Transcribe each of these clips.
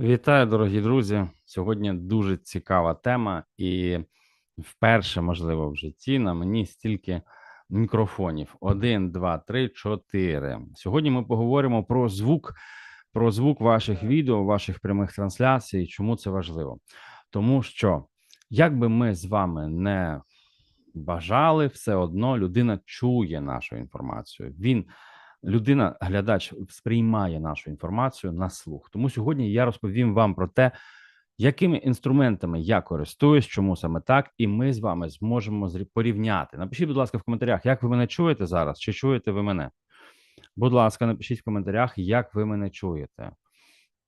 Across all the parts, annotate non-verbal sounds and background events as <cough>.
Вітаю, дорогі друзі. Сьогодні дуже цікава тема, і вперше, можливо, в житті на мені стільки мікрофонів: один, два, три, чотири. Сьогодні ми поговоримо про звук, про звук ваших відео, ваших прямих трансляцій. Чому це важливо? Тому що як би ми з вами не бажали, все одно людина чує нашу інформацію. Він людина, глядач, сприймає нашу інформацію на слух. Тому сьогодні я розповім вам про те, якими інструментами я користуюсь, чому саме так, і ми з вами зможемо порівняти. Напишіть, будь ласка, в коментарях, як ви мене чуєте зараз, чи чуєте ви мене? Будь ласка, напишіть в коментарях, як ви мене чуєте.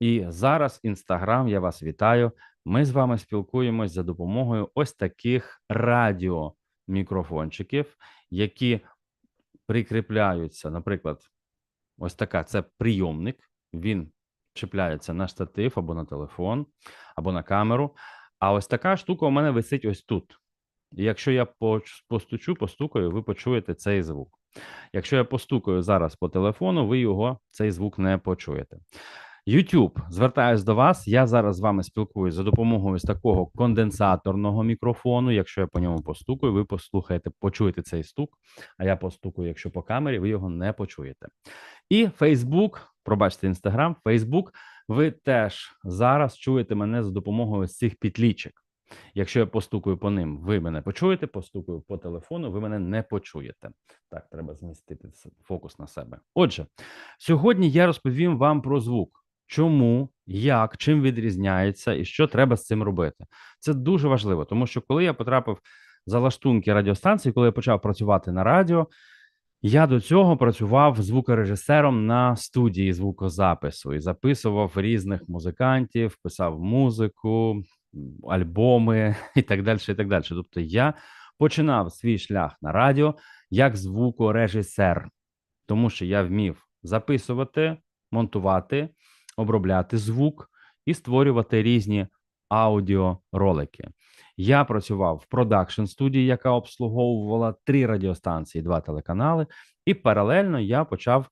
І зараз інстаграм, я вас вітаю. Ми з вами спілкуємось за допомогою ось таких радіомікрофончиків, які прикріпляються. Наприклад, ось така це прийомник. Він чіпляється на штатив або на телефон, або на камеру. А ось така штука у мене висить ось тут. І якщо я постучу, постукаю, ви почуєте цей звук. Якщо я постукаю зараз по телефону, ви його цей звук не почуєте. YouTube, звертаюсь до вас. Я зараз з вами спілкуюсь за допомогою ось такого конденсаторного мікрофону. Якщо я по ньому постукаю, ви послухаєте, почуєте цей стук. А я постукаю, якщо по камері, ви його не почуєте. І Facebook, пробачте, Instagram, Facebook, ви теж зараз чуєте мене за допомогою ось цих петлічок. Якщо я постукаю по ним, ви мене почуєте, постукаю по телефону, ви мене не почуєте. Так, треба змістити фокус на себе. Отже, сьогодні я розповім вам про звук. Чому, як, чим відрізняється і що треба з цим робити. Це дуже важливо, тому що коли я потрапив за лаштунки радіостанції, коли я почав працювати на радіо, я до цього працював звукорежисером на студії звукозапису і записував різних музикантів, писав музику, альбоми і так далі. І так далі. Тобто, я починав свій шлях на радіо як звукорежисер, тому що я вмів записувати, монтувати, обробляти звук і створювати різні аудіоролики. Я працював в продакшн студії, яка обслуговувала три радіостанції, два телеканали, і паралельно я почав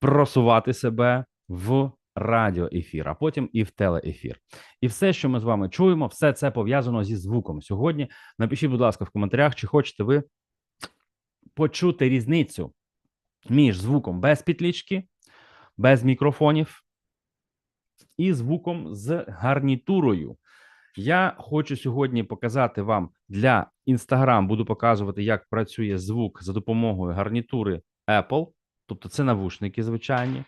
просувати себе в радіоефір, а потім і в телеефір. І все, що ми з вами чуємо, все це пов'язано зі звуком. Сьогодні напишіть, будь ласка, в коментарях, чи хочете ви почути різницю між звуком без петлічки, без мікрофонів і звуком з гарнітурою. Я хочу сьогодні показати вам для Instagram, буду показувати, як працює звук за допомогою гарнітури Apple, тобто це навушники звичайні.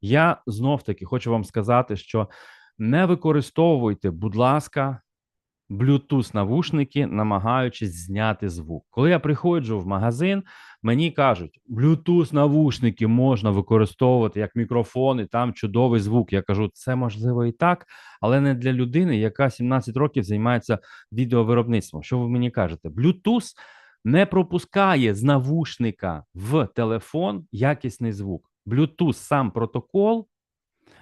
Я знов таки хочу вам сказати, що не використовуйте, будь ласка, Bluetooth навушники, намагаючись зняти звук. Коли я приходжу в магазин, мені кажуть, Bluetooth навушники можна використовувати як мікрофон, і там чудовий звук. Я кажу, це можливо і так, але не для людини, яка 17 років займається відеовиробництвом. Що ви мені кажете? Bluetooth не пропускає з навушника в телефон якісний звук. Bluetooth сам протокол.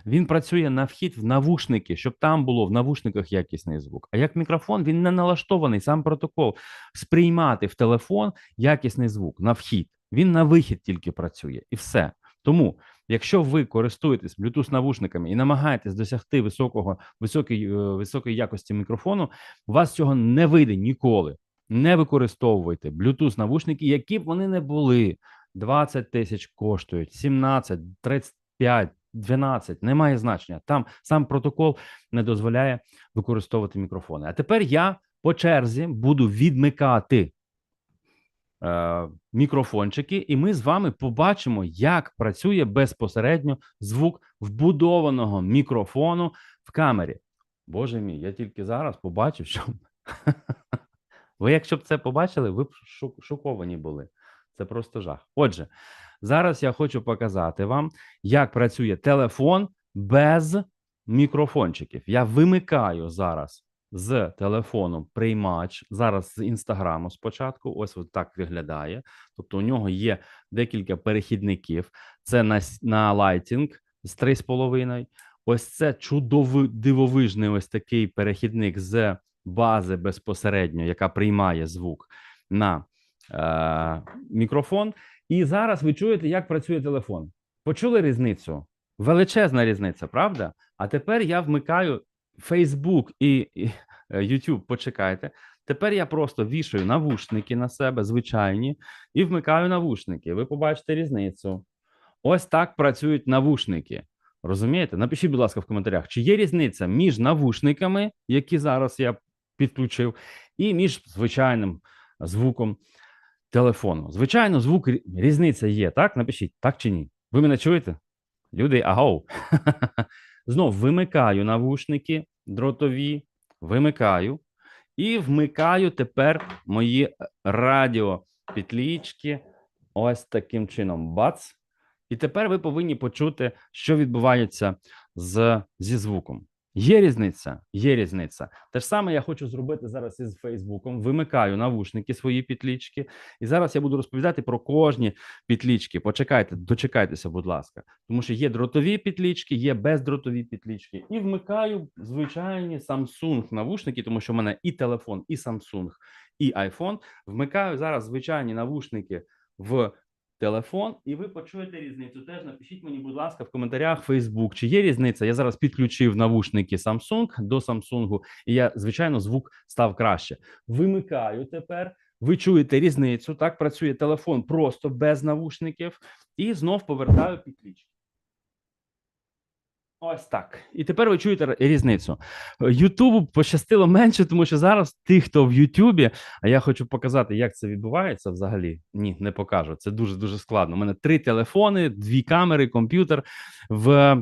Він працює на вхід в навушники, щоб там було в навушниках якісний звук. А як мікрофон, він не налаштований сам протокол сприймати в телефон якісний звук на вхід. Він на вихід тільки працює, і все. Тому, якщо ви користуєтесь Bluetooth навушниками і намагаєтесь досягти високого високої, е, високої якості мікрофону, у вас цього не вийде ніколи. Не використовуйте Bluetooth навушники, які б вони не були. 20 тисяч коштують, 17, 35, 12, немає значення. Там сам протокол не дозволяє використовувати мікрофони. А тепер я по черзі буду відмикати е, мікрофончики, і ми з вами побачимо, як працює безпосередньо звук вбудованого мікрофону в камері. Боже мій, я тільки зараз побачив, що <laughs> ви, якщо б це побачили, ви б шок- шоковані були. Це просто жах. Отже, зараз я хочу показати вам, як працює телефон без мікрофончиків. Я вимикаю зараз з телефону приймач. Зараз з інстаграму спочатку. Ось так виглядає. Тобто, у нього є декілька перехідників. Це на, на лайтінг з 3,5. Ось це чудовий дивовижний ось такий перехідник з бази безпосередньо, яка приймає звук на мікрофон. І зараз ви чуєте, як працює телефон. Почули різницю? Величезна різниця, правда? А тепер я вмикаю Facebook і, і е, YouTube, почекайте. Тепер я просто вішаю навушники на себе, звичайні, і вмикаю навушники. Ви побачите різницю. Ось так працюють навушники. Розумієте? Напишіть, будь ласка, в коментарях, чи є різниця між навушниками, які зараз я підключив, і між звичайним звуком телефону. Звичайно, звук різниця є, так? Напишіть, так чи ні? Ви мене чуєте? Люди, агоу. <laughs> Знов вимикаю навушники дротові, вимикаю і вмикаю тепер мої е, радіопетлічки ось таким чином. Бац. І тепер ви повинні почути, що відбувається з, зі звуком. Є різниця, є різниця. Те ж саме я хочу зробити зараз із Фейсбуком. Вимикаю навушники свої петлічки, і зараз я буду розповідати про кожні петлічки. Почекайте, дочекайтеся, будь ласка, тому що є дротові петлічки, є бездротові петлічки. І вмикаю звичайні Samsung навушники, тому що в мене і телефон, і Samsung, і iPhone. Вмикаю зараз звичайні навушники в телефон, і ви почуєте різницю. Теж напишіть мені, будь ласка, в коментарях Facebook, чи є різниця. Я зараз підключив навушники Samsung до Samsung, і я, звичайно, звук став краще. Вимикаю тепер. Ви чуєте різницю. Так працює телефон просто без навушників, і знов повертаю підключення. Ось так. І тепер ви чуєте різницю. Ютубу пощастило менше, тому що зараз ті, хто в Ютубі, а я хочу показати, як це відбувається взагалі. Ні, не покажу. Це дуже дуже складно. У мене три телефони, дві камери, комп'ютер. В,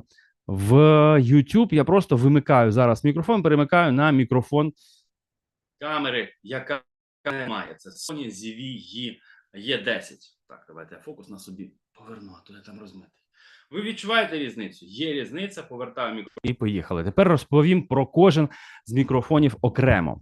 в YouTube я просто вимикаю зараз мікрофон, перемикаю на мікрофон камери, яка немає. Це Sony ZV E10. Так, давайте я фокус на собі поверну, а то я там розмитий. Ви відчуваєте різницю? Є різниця, повертаю мікрофон. І поїхали. Тепер розповім про кожен з мікрофонів окремо.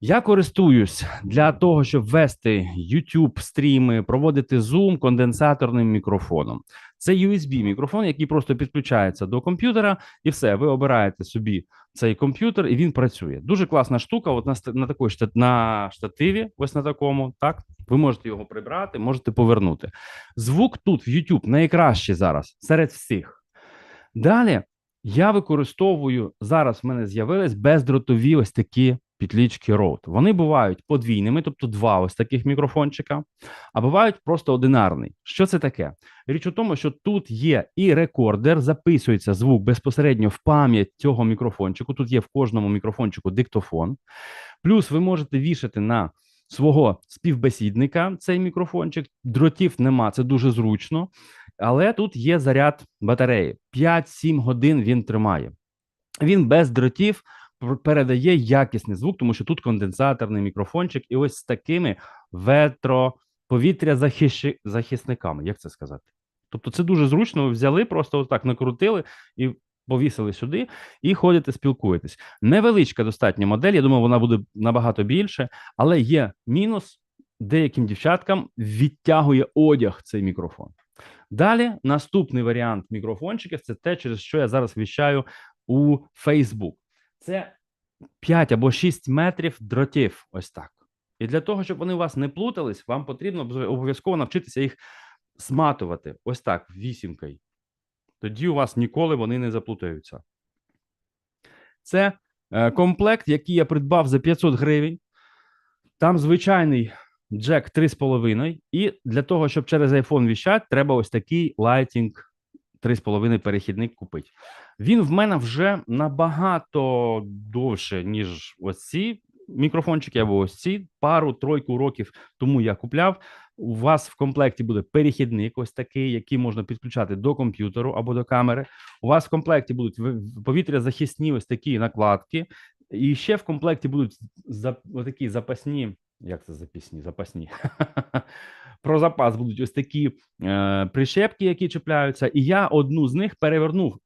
Я користуюсь для того, щоб вести YouTube стріми, проводити Zoom конденсаторним мікрофоном. Це USB мікрофон, який просто підключається до комп'ютера, і все. Ви обираєте собі цей комп'ютер, і він працює. Дуже класна штука. От на, на шта- на штативі, ось на такому. Так, ви можете його прибрати, можете повернути. Звук тут в YouTube найкращий зараз серед всіх. Далі я використовую зараз. В мене з'явились бездротові ось такі петлічки Rode. Вони бувають подвійними, тобто два ось таких мікрофончика, а бувають просто одинарний. Що це таке? Річ у тому, що тут є і рекордер, записується звук безпосередньо в пам'ять цього мікрофончику. Тут є в кожному мікрофончику диктофон. Плюс ви можете вішати на свого співбесідника цей мікрофончик. Дротів нема, це дуже зручно. Але тут є заряд батареї. 5-7 годин він тримає. Він без дротів передає якісний звук, тому що тут конденсаторний мікрофончик, і ось з такими ветроповітря захисниками. Як це сказати? Тобто, це дуже зручно. Ви взяли, просто отак накрутили і повісили сюди, і ходите, спілкуєтесь. Невеличка достатня модель. Я думаю, вона буде набагато більше, але є мінус. Деяким дівчаткам відтягує одяг цей мікрофон. Далі наступний варіант мікрофончиків це те, через що я зараз віщаю у Facebook. Це 5 або 6 метрів дротів. Ось так. І для того, щоб вони у вас не плутались, вам потрібно обов'язково навчитися їх сматувати. Ось так, вісімкою. Тоді у вас ніколи вони не заплутаються. Це е, комплект, який я придбав за 500 гривень. Там звичайний джек 3,5. І для того, щоб через iPhone віщати, треба ось такий Lighting 3,5 перехідник купити. Він в мене вже набагато довше, ніж ось ці мікрофончики, або ось ці пару-тройку років тому я купляв. У вас в комплекті буде перехідник, ось такий, який можна підключати до комп'ютеру або до камери. У вас в комплекті будуть повітрязахисні ось такі накладки, і ще в комплекті будуть такі запасні. Як це запасні? Запасні. <laughs> Про запас будуть ось такі е, прищепки, які чіпляються, і я одну з них перевернув.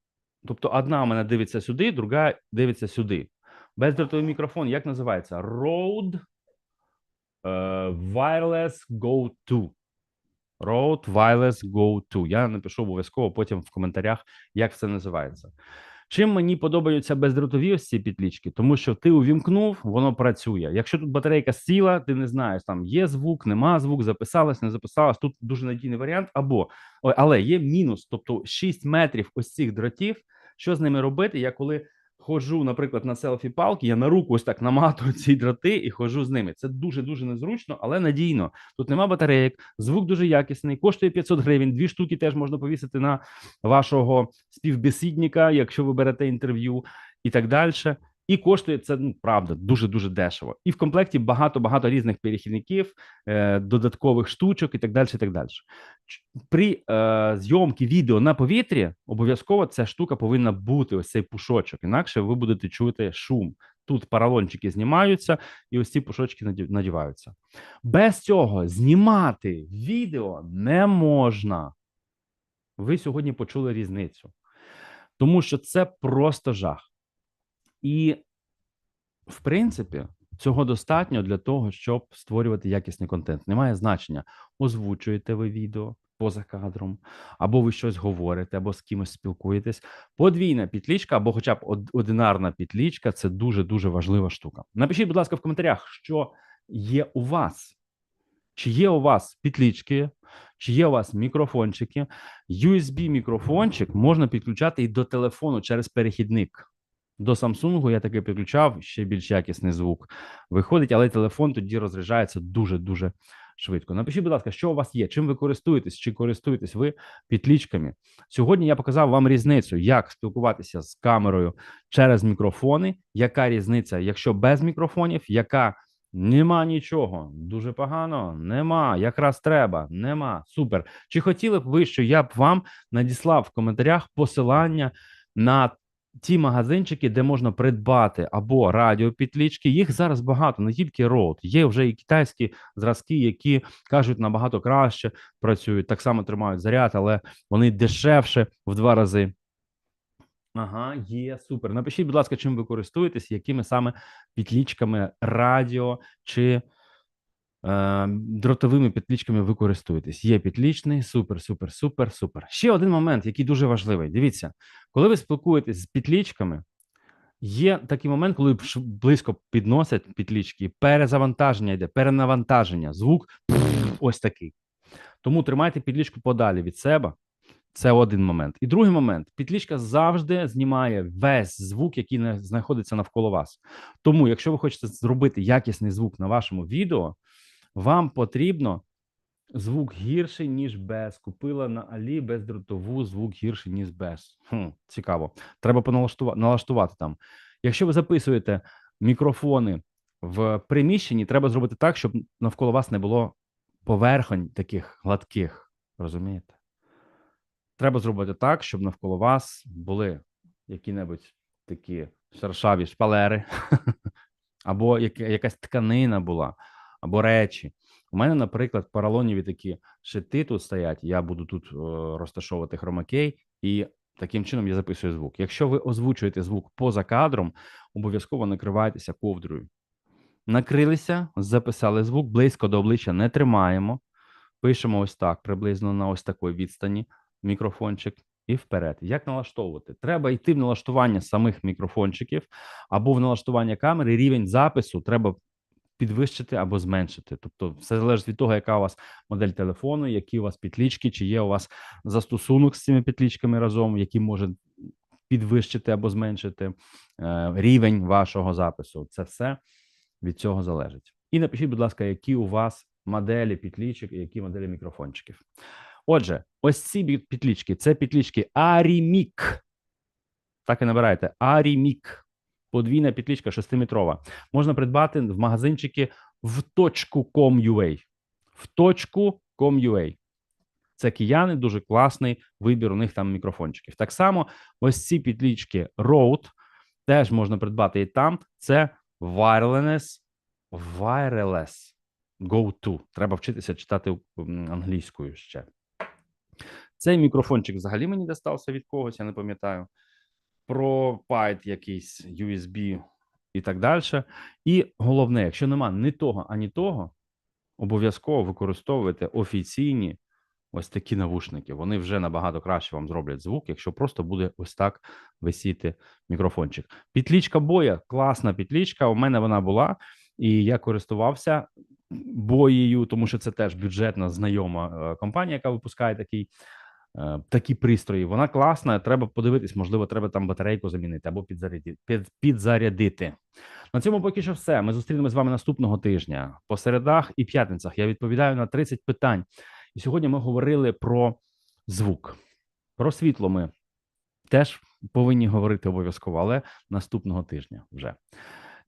Тобто, одна у мене дивиться сюди, друга дивиться сюди. Бездротовий мікрофон, як називається? Rode е, Wireless Go 2. Rode Wireless Go 2. Я напишу обов'язково потім в коментарях, як це називається. Чим мені подобаються бездротові ось ці підлічки, тому що ти увімкнув, воно працює. Якщо тут батарейка сіла, ти не знаєш, там є звук, нема звук, записалась, не записалась. Тут дуже надійний варіант. Або але є мінус, тобто 6 метрів ось цих дротів. Що з ними робити? Я коли ходжу, наприклад, на селфі палки, я на руку ось так наматую ці дроти і ходжу з ними. Це дуже дуже незручно, але надійно. Тут нема батареїк, звук дуже якісний, коштує 500 гривень. Дві штуки теж можна повісити на вашого співбесідника, якщо ви берете інтерв'ю, і так далі. І коштує це ну правда дуже дуже дешево. І в комплекті багато багато різних перехідників, е, додаткових штучок і так далі. і так далі. При е, зйомці відео на повітрі обов'язково ця штука повинна бути ось цей пушочок. Інакше ви будете чути шум. Тут паралончики знімаються, і ось ці пушочки надіваються. Без цього знімати відео не можна. Ви сьогодні почули різницю, тому що це просто жах. І, в принципі, цього достатньо для того, щоб створювати якісний контент. Немає значення, озвучуєте ви відео поза кадром, або ви щось говорите, або з кимось спілкуєтесь. Подвійна петлічка, або хоча б одинарна петлічка це дуже дуже важлива штука. Напишіть, будь ласка, в коментарях, що є у вас. Чи є у вас петлічки, чи є у вас мікрофончики? USB-мікрофончик можна підключати і до телефону через перехідник. До Samsung я таки підключав ще більш якісний звук виходить, але телефон тоді розряджається дуже дуже швидко. Напишіть, будь ласка, що у вас є, чим ви користуєтесь, чи користуєтесь ви підлічками. Сьогодні я показав вам різницю, як спілкуватися з камерою через мікрофони. Яка різниця, якщо без мікрофонів, яка нема нічого, дуже погано, нема. Якраз треба, нема. Супер. Чи хотіли б ви, що я б вам надіслав в коментарях посилання на ті магазинчики, де можна придбати або радіопітлічки, їх зараз багато, не тільки Rode. Є вже і китайські зразки, які кажуть набагато краще працюють, так само тримають заряд, але вони дешевше в два рази. Ага, є супер. Напишіть, будь ласка, чим ви користуєтесь, якими саме петлічками радіо чи дротовими петлічками ви користуєтесь. Є петлічний, супер, супер, супер, супер. Ще один момент, який дуже важливий. Дивіться, коли ви спілкуєтесь з петлічками, є такий момент, коли близько підносять петлічки, і перезавантаження йде, перенавантаження, звук ось такий. Тому тримайте петлічку подалі від себе. Це один момент. І другий момент: петлічка завжди знімає весь звук, який не знаходиться навколо вас. Тому, якщо ви хочете зробити якісний звук на вашому відео, вам потрібно звук гірший, ніж без. Купила на Алі бездротову звук гірший, ніж без. Хм, цікаво. Треба поналаштувати налаштувати там. Якщо ви записуєте мікрофони в приміщенні, треба зробити так, щоб навколо вас не було поверхонь таких гладких. Розумієте? Треба зробити так, щоб навколо вас були які-небудь такі шершаві шпалери, <laughs> або якась тканина була, або речі. У мене, наприклад, в поролонові такі шити тут стоять. Я буду тут е, розташовувати хромакей, і таким чином я записую звук. Якщо ви озвучуєте звук поза кадром, обов'язково накривайтеся ковдрою. Накрилися, записали звук, близько до обличчя не тримаємо. Пишемо ось так, приблизно на ось такій відстані мікрофончик і вперед. Як налаштовувати? Треба йти в налаштування самих мікрофончиків або в налаштування камери. Рівень запису треба підвищити або зменшити. Тобто, все залежить від того, яка у вас модель телефону, які у вас петлічки, чи є у вас застосунок з цими петлічками разом, який може підвищити або зменшити е, рівень вашого запису. Це все від цього залежить. І напишіть, будь ласка, які у вас моделі петлічок і які моделі мікрофончиків. Отже, ось ці петлічки це петлічки Arimic. Так і набирайте Arimic. Подвійна петлічка 6-метрова. Можна придбати в магазинчики в точку.com.ua. В точку.com.ua. Це кияни, дуже класний вибір. У них там мікрофончиків. Так само, ось ці петлічки Rode теж можна придбати і там. Це wireless, wireless go-to. Треба вчитися читати англійською ще. Цей мікрофончик взагалі мені достався від когось, я не пам'ятаю. Про Python якийсь USB і так далі. І головне, якщо нема ні того, ані того, обов'язково використовуйте офіційні ось такі навушники. Вони вже набагато краще вам зроблять звук, якщо просто буде ось так висіти мікрофончик. Петлічка боя, класна петлічка. У мене вона була, і я користувався боєю, тому що це теж бюджетна знайома е, компанія, яка випускає такий такі пристрої. Вона класна. Треба подивитись, можливо, треба там батарейку замінити або підзарядити. На цьому поки що все. Ми зустрінемося з вами наступного тижня. По середах і п'ятницях я відповідаю на 30 питань. І сьогодні ми говорили про звук, про світло. Ми теж повинні говорити обов'язково, але наступного тижня вже.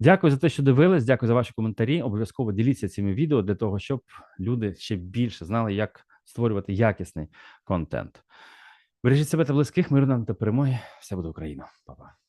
Дякую за те, що дивились. Дякую за ваші коментарі. Обов'язково діліться цими відео для того, щоб люди ще більше знали, як створювати якісний контент. Бережіть себе та близьких, миру нам та перемоги. Все буде Україна. Па-па.